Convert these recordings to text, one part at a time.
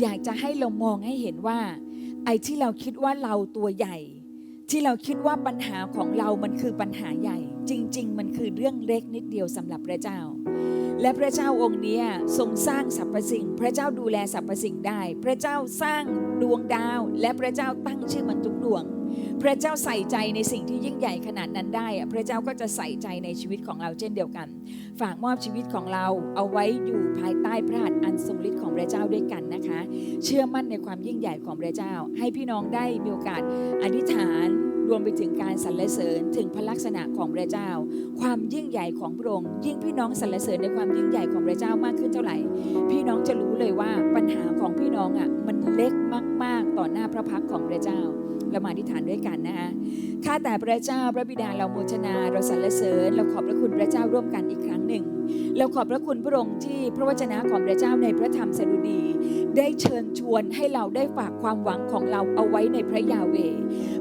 อยากจะให้เรามองให้เห็นว่า ไอ้ที่เราคิดว่าเราตัวใหญ่ ที่เราคิดว่าปัญหาของเรามันคือปัญหาใหญ่ จริง ๆ มันคือเรื่องเล็กนิดเดียวสำหรับพระเจ้า และพระเจ้าองค์นี้ทรงสร้างสรรพสิ่ง พระเจ้าดูแลสรรพสิ่งได้ พระเจ้าสร้างดวงดาว และพระเจ้าตั้งชื่อมันทุกดวง พระเจ้าใส่ใจในสิ่งที่ยิ่งใหญ่ขนาดนั้นได้พระเจ้าก็จะใส่ใจในชีวิตของเราเช่นเดียวกัน ฝากมอบชีวิตของเราเอาไว้อยู่ภายใต้พระหัตถ์อันทรงฤทธิ์ของพระเจ้าด้วยกันนะคะ เชื่อมั่นในความยิ่งใหญ่ของพระเจ้า ให้พี่น้องได้มีโอกาสอธิษฐานรวมไปถึงการสรรเสริญถึงพระลักษณะของพระเจ้า ความยิ่งใหญ่ของพระองค์ยิ่งพี่น้องสรรเสริญในความยิ่งใหญ่ของพระเจ้ามากขึ้นเท่าไหร่ พี่น้องจะรู้เลยว่าปัญหาของพี่น้องอะมันเล็กมาก ๆ ต่อหน้าพระพักของพระเจ้า เรามาอธิษฐานด้วยกันนะคะข้าแต่พระเจ้าพระบิดาเราโมทนา เราสรรเสริญ เราขอบพระคุณพระเจ้าร่วมกันอีกครั้งหนึ่ง เราขอบพระคุณพระองค์ที่พระวจนะของพระเจ้าในพระธรรมสดุดี ได้เชิญชวนให้เราได้ฝากความหวังของเราเอาไว้ในพระยาเว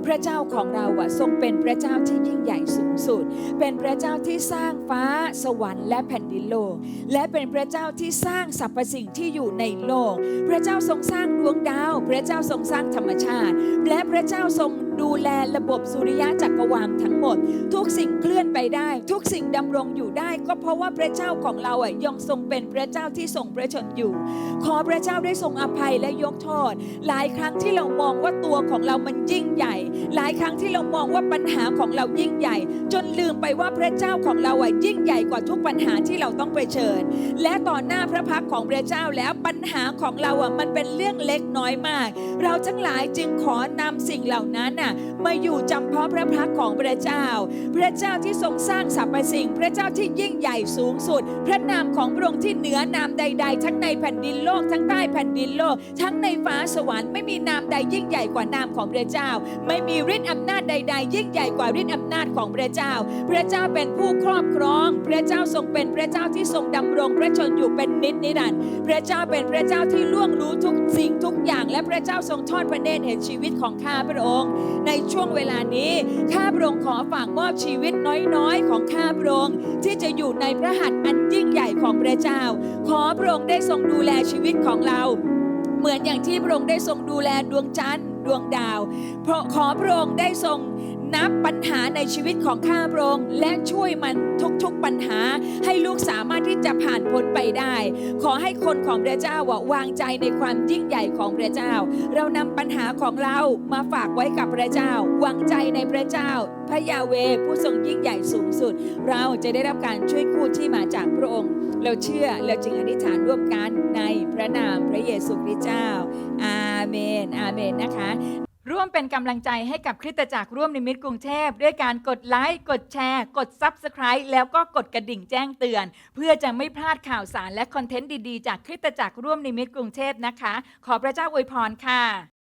พระเจ้าของเราอะทรงเป็นพระเจ้าที่ยิ่งใหญ่สูงสุด เป็นพระเจ้าที่สร้างฟ้าสวรรค์และแผ่นดินโลก และเป็นพระเจ้าที่สร้างสรรพสิ่งที่อยู่ในโลก พระเจ้าทรงสร้างดวงดาว พระเจ้าทรงสร้างธรรมชาติ และพระเจ้าทรงดูแลระบบสุริยะจักรวาลทั้งหมด ทุกสิ่งเคลื่อนไปได้ ทุกสิ่งดำรงอยู่ได้ ก็เพราะว่าพระเจ้าของเราอะยังทรงเป็นพระเจ้าที่ทรงพระชนอยู่ ขอพระเจ้าได้ทรงอภัยและยกโทษ หลายครั้งที่เรามองว่าตัวของเรามันยิ่งใหญ่ หลายครั้งที่เรามองว่าปัญหาของเรายิ่งใหญ่จนลืมไปว่าพระเจ้าของเราอะยิ่งใหญ่กว่าทุกปัญหาที่เราต้องเผชิญ และต่อหน้าพระพักของพระเจ้าแล้วปัญหาของเราอะมันเป็นเรื่องเล็กน้อยมาก เราทั้งหลายจึงขอนำสิ่งเหล่านั้นน่ะมาอยู่จำเพาะพระพักของพระเจ้า พระเจ้าที่ทรงสร้างสรรพสิ่ง พระเจ้าที่ยิ่งใหญ่สูงสุด พระนามของพระองค์ที่เหนือนามใด ๆ ทั้งในแผ่นดินโลกทั้งใต้แผ่นดินโลก ทั้งในฟ้าสวรรค์ไม่มีนามใดยิ่งใหญ่กว่านามของพระเจ้า ไม่มีฤทธิ์อำนาจใด ๆ ยิ่งใหญ่กว่าฤทธิ์อำนาจของพระเจ้า พระเจ้าเป็นผู้ครอบครอง พระเจ้าทรงเป็นพระเจ้าที่ทรงดำรง พระชนอยู่เป็นนิจนิรันดร์พระเจ้าเป็นพระเจ้าที่ล่วงรู้ทุกสิ่งทุกอย่าง และพระเจ้าทรงทอดพระเนตรเห็นชีวิตของข้าพระองค์ ในช่วงเวลานี้ข้าพระองค์ขอฝากมอบชีวิตน้อยๆ ของข้าพระองค์ที่จะอยู่ในพระหัตถ์อันยิ่งใหญ่ของพระเจ้า ขอพระองค์ได้ทรงดูแลชีวิตของเรา เหมือนอย่างที่พระองค์ได้ทรงดูแลดวงจันทร์ดวงดาว เพราะขอพระองค์ได้ทรง นับปัญหาในชีวิตของข้าพระองค์และช่วยมันทุกๆปัญหา ให้ลูกสามารถที่จะผ่านพ้นไปได้ ขอให้คนของพระเจ้าวางใจในความยิ่งใหญ่ของพระเจ้า เรานำปัญหาของเรามาฝากไว้กับพระเจ้า วางใจในพระเจ้า พระยาเวผู้ทรงยิ่งใหญ่สูงสุด เราจะได้รับการช่วยกู้ที่มาจากพระองค์ เราเชื่อเราจึงอธิษฐานร่วมกันในพระนามพระเยซูคริสต์เจ้า อาเมน อาเมนนะคะ ร่วมเป็นกำลังใจให้กับคริสตจักรร่วมนิมิตกรุงเทพ ด้วยการกดไลค์ กดแชร์ กด Subscribe แล้วก็กดกระดิ่งแจ้งเตือน เพื่อจะไม่พลาดข่าวสารและคอนเทนต์ดีๆ จากคริสตจักรร่วมนิมิตกรุงเทพนะคะ ขอพระเจ้าอวยพรค่ะ